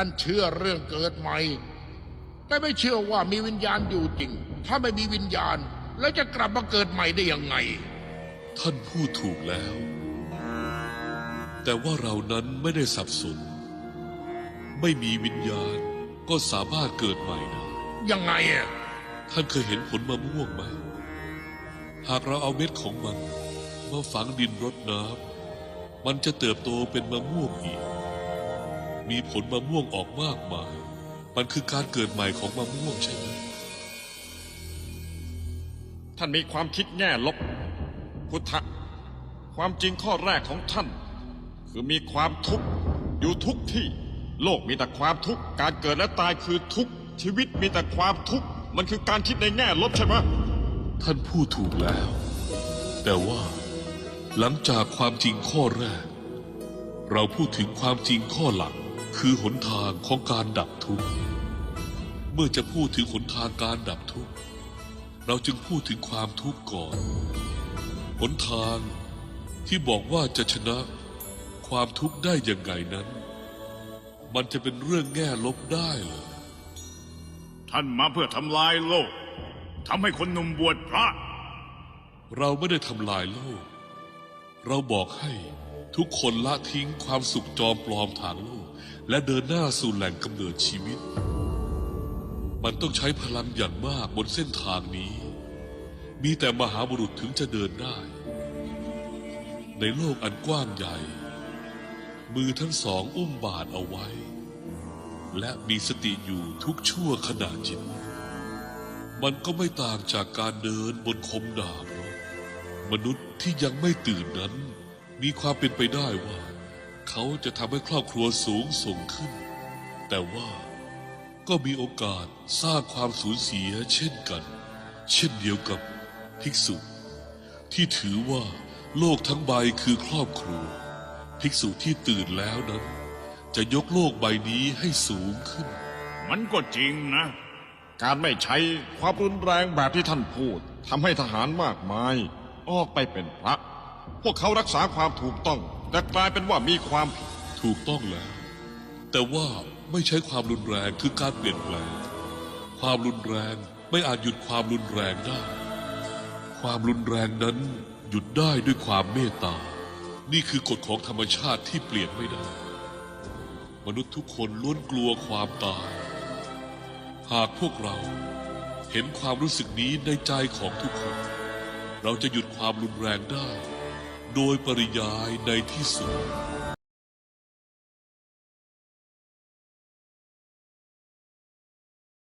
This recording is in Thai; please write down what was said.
ท่านเชื่อเรื่องเกิดใหม่ แต่ไม่เชื่อว่ามีวิญญาณอยู่จริง ถ้าไม่มีวิญญาณแล้วจะกลับมาเกิดใหม่ได้ยังไง ท่านพูดถูกแล้ว แต่ว่าเรานั้นไม่ได้สับสน ไม่มีวิญญาณก็สามารถเกิดใหม่ได้ยังไงอะท่านเคยเห็นผลมะม่วงไหม หากเราเอาเม็ดของมันมาฝังดินรดน้ำมันจะเติบโตเป็นมะม่วงอีก มีผลมะม่วงออกมากมาย มันคือการเกิดใหม่ของมะม่วงใช่ไหม ท่านมีความคิดแง่ลบ พุทธะ ความจริงข้อแรกของท่าน คือมีความทุกข์อยู่ทุกที่ โลกมีแต่ความทุกข์ การเกิดและตายคือทุกข์ ชีวิตมีแต่ความทุกข์ มันคือการคิดในแง่ลบใช่ไหม ท่านพูดถูกแล้ว แต่ว่า หลังจากความจริงข้อแรก เราพูดถึงความจริงข้อหลัง คือหนทางของการดับทุกข์ เมื่อจะพูดถึงหนทางการดับทุกข์ เราจึงพูดถึงความทุกข์ก่อน หนทางที่บอกว่าจะชนะความทุกข์ได้อย่างไงนั้น มันจะเป็นเรื่องแง่ลบได้เหรอท่านมาเพื่อทำลายโลกทำให้คนหนุ่มบวชพระ เราไม่ได้ทำลายโลก เราบอกให้ทุกคนละทิ้งความสุขจอมปลอมทางโลก และเดินหน้าสู่แหล่งกำเนิดชีวิต มันต้องใช้พลังอย่างมากบนเส้นทางนี้ มีแต่มหาบุรุษถึงจะเดินได้ ในโลกอันกว้างใหญ่ มือทั้งสองอุ้มบาทเอาไว้ และมีสติอยู่ทุกชั่วขณะจิต มันก็ไม่ต่างจากการเดินบนคมดาบหรอกมนุษย์ที่ยังไม่ตื่นนั้น มีความเป็นไปได้ว่า เขาจะทำให้ครอบครัวสูงส่งขึ้น แต่ว่าก็มีโอกาสสร้างความสูญเสียเช่นกัน เช่นเดียวกับภิกษุ ที่ถือว่าโลกทั้งใบคือครอบครัว ภิกษุที่ตื่นแล้วนั้น จะยกโลกใบนี้ให้สูงขึ้น มันก็จริงนะ การไม่ใช้ความรุนแรงแบบที่ท่านพูดทำให้ทหารมากมาย ออกไปเป็นพระ พวกเขารักษาความถูกต้อง แต่กลายเป็นว่ามีความผิดถูกต้องแล้ว แต่ว่าไม่ใช้ความรุนแรงคือการเปลี่ยนแปลง ความรุนแรงไม่อาจหยุดความรุนแรงได้ ความรุนแรงนั้นหยุดได้ด้วยความเมตตา นี่คือกฎของธรรมชาติที่เปลี่ยนไม่ได้ มนุษย์ทุกคนล้วนกลัวความตาย หากพวกเราเห็นความรู้สึกนี้ในใจของทุกคน เราจะหยุดความรุนแรงได้ โดยปริยายในที่สุด